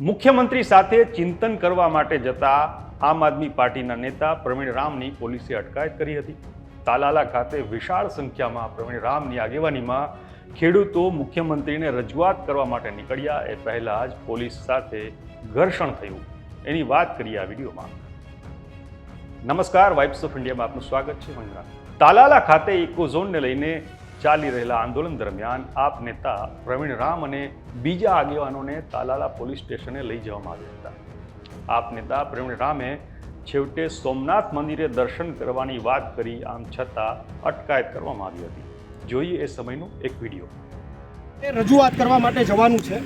મુખ્યમંત્રી સાથે ચિંતન કરવા માટે જતા આમ આદમી પાર્ટીના નેતા પ્રવીણ રામની પોલીસે અટકાયત કરી હતી. તાલાલા ખાતે વિશાળ સંખ્યામાં પ્રવીણ રામની આગેવાનીમાં ખેડૂતો મુખ્યમંત્રીને રજૂઆત કરવા માટે નીકળ્યા એ પહેલા જ પોલીસ સાથે ઘર્ષણ થયું. એની વાત કરીએ આ વિડીયોમાં. નમસ્કાર વાઇબ્સ ઓફ ઇન્ડિયામાં આપનું સ્વાગત છે. મહિન્દ્રા તાલાલા ખાતે ઇકોઝોનને લઈને ચાલી રહેલા આંદોલન દરમિયાન આપ નેતા પ્રવીણ રામ અને બીજા આગેવાનોને તાલાલા પોલીસ સ્ટેશને લઈ જવામાં આવ્યા હતા. આપ નેતા પ્રવીણ રામે છેવટે સોમનાથ મંદિરે દર્શન કરવાની વાત કરી, આમ છતાં અટકાયત કરવામાં આવી હતી. જોઈએ એ સમયનો એક વીડિયો. રજૂઆત કરવા માટે જવાનું છે.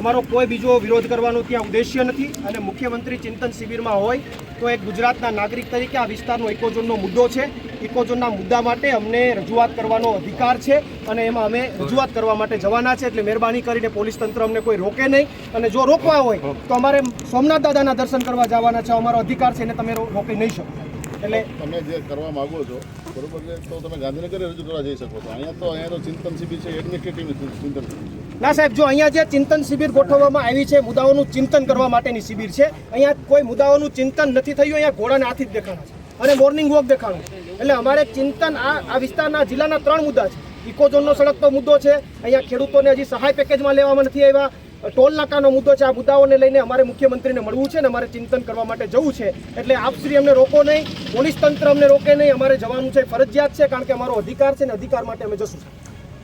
અમારો કોઈ બીજો વિરોધ કરવાનો ત્યાં ઉદ્દેશ્ય નથી અને મુખ્યમંત્રી ચિંતન શિબિરમાં હોય તો એક ગુજરાતના નાગરિક તરીકે આ વિસ્તારનો ઇકોઝોનનો મુદ્દો છે. ઇકોઝોનના મુદ્દા માટે અમને રજૂઆત કરવાનો અધિકાર છે અને એમાં અમે રજૂઆત કરવા માટે જવાના છે એટલે મહેરબાની કરીને પોલીસ તંત્ર અમને કોઈ રોકે નહીં. અને જો રોકવા હોય તો અમારે સોમનાથ દાદાના દર્શન કરવા જવાના છે. અમારો અધિકાર છે એને તમે રોકી નહીં શકો. એટલે તમે જે કરવા માંગો છો બરોબર છે? તો તમે ગાંધીનગર રજૂ કરવા જઈ શકો છો. અહીંયા તો અહીંયા તો ચિંતન શિબિર છે એડમિનિસ્ટ્રેટિવ ચિંતન શિબિર છે. ના સાહેબ જો અહીંયા જે ચિંતન શિબિર ગોઠવવામાં આવી છે મુદ્દાઓનું ચિંતન કરવા માટેની શિબિર છે. અહીંયા કોઈ મુદ્દાઓનું ચિંતન નથી થયું અહીંયા ઘોડાને હાથી જ દેખાણા છે. અને મોર્નિંગ વોક દેખાણું એટલે અમારે ચિંતન આ આ વિસ્તારના જિલ્લાના ત્રણ મુદ્દા છે. ઇકોઝોનનો સળગતો મુદ્દો છે. અહીંયા ખેડૂતોને હજી સહાય પેકેજમાં લેવામાં નથી આવ્યા. ટોલ નાકાનો મુદ્દો છે. આ મુદ્દાઓને લઈને અમારે મુખ્યમંત્રીને મળવું છે ને અમારે ચિંતન કરવા માટે જવું છે. એટલે આપશ્રી અમને રોકો નહીં પોલીસ તંત્ર અમને રોકે નહીં અમારે જવાનું છે. ફરજિયાત છે કારણ કે અમારો અધિકાર છે ને અધિકાર માટે અમે જશું.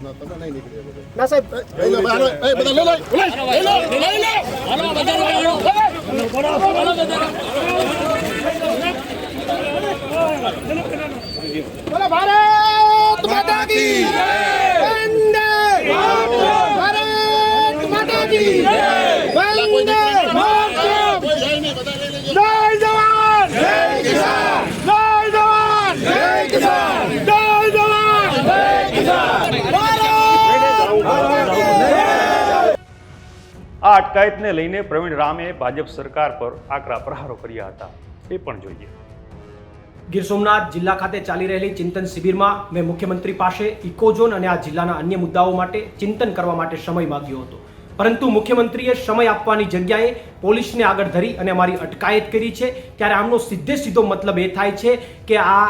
ના તમે નહીં નીકળી શકો ના સાહેબ ભારત માતા કી વંદે ભારત માતા કી વંદે માતરમ કોઈ જાય નહીં, બધા લઈ લેજો. જય જવાન જય કિસાન જય જવાન જય કિસાન જય જવાન જય કિસાન ભારત આ અટકાયતને લઈને પ્રવીણ રામે ભાજપ સરકાર પર આકરા પ્રહારો કર્યા હતા. એ પણ જોઈએ. ગીર સોમનાથ જિલ્લા ખાતે ચાલી રહેલી ચિંતન શિબિરમાં મેં મુખ્યમંત્રી પાસે ઇકોઝોન અને આ જિલ્લાના અન્ય મુદ્દાઓ માટે ચિંતન કરવા માટે સમય માંગ્યો હતો. પરંતુ મુખ્યમંત્રીએ સમય આપવાની જગ્યાએ પોલીસને આગળ ધરી અને અમારી અટકાયત કરી છે. ત્યારે આમનો સીધે સીધો મતલબ એ થાય છે કે આ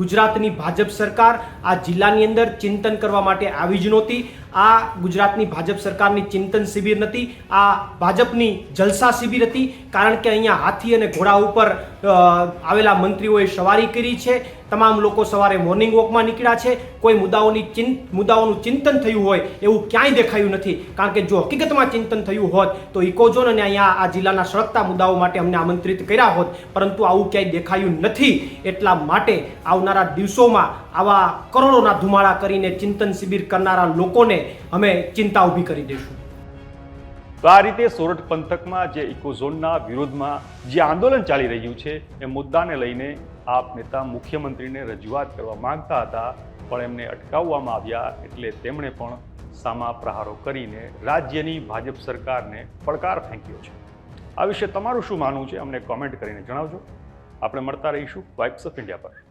ગુજરાતની ભાજપ સરકાર આ જિલ્લાની અંદર ચિંતન કરવા માટે આવી જ નહોતી. આ ગુજરાતની ભાજપ સરકારની ચિંતન શિબિર નથી, આ ભાજપની જલસા શિબિર હતી, કારણ કે અહીંયા હાથી અને ઘોડા ઉપર આવેલા મંત્રીઓએ સવારી કરી છે, તમામ લોકો સવારે મોર્નિંગ વોકમાં નીકળ્યા છે, કોઈ મુદ્દાઓની ચિંત મુદ્દાઓનું ચિંતન થયું હોય એવું ક્યાંય દેખાયું નથી, કારણ કે જો હકીકતમાં ચિંતન થયું હોત, તો ઇકોઝોન અને અહીંયા આ જિલ્લાના સળગતા મુદ્દાઓ માટે અમને આમંત્રિત કર્યા હોત, પરંતુ આવું ક્યાંય દેખાયું નથી, એટલા માટે આવનારા દિવસોમાં આવા કરોડોના ધુમાડા કરીને ચિંતન શિબિર કરનારા લોકોને અમે ચિંતા ઊભી કરી દઈશું. તો આ રીતે સોરઠ પંથકમાં જે ઇકોઝોનના વિરોધમાં જે આંદોલન ચાલી રહ્યું છે, એ મુદ્દાને લઈને આપ નેતા મુખ્યમંત્રીને રજૂઆત કરવા માંગતા હતા, પણ એમને અટકાવવામાં આવ્યા એટલે તેમણે પણ સામા પ્રહારો કરીને રાજ્યની ભાજપ સરકારને પડકાર ફેંક્યો છે. આ વિશે તમારું શું માનવું છે, અમને કોમેન્ટ કરીને જણાવજો. આપણે મળતા રહીશું વાઇબ્સ ઓફ ઇન્ડિયા પર.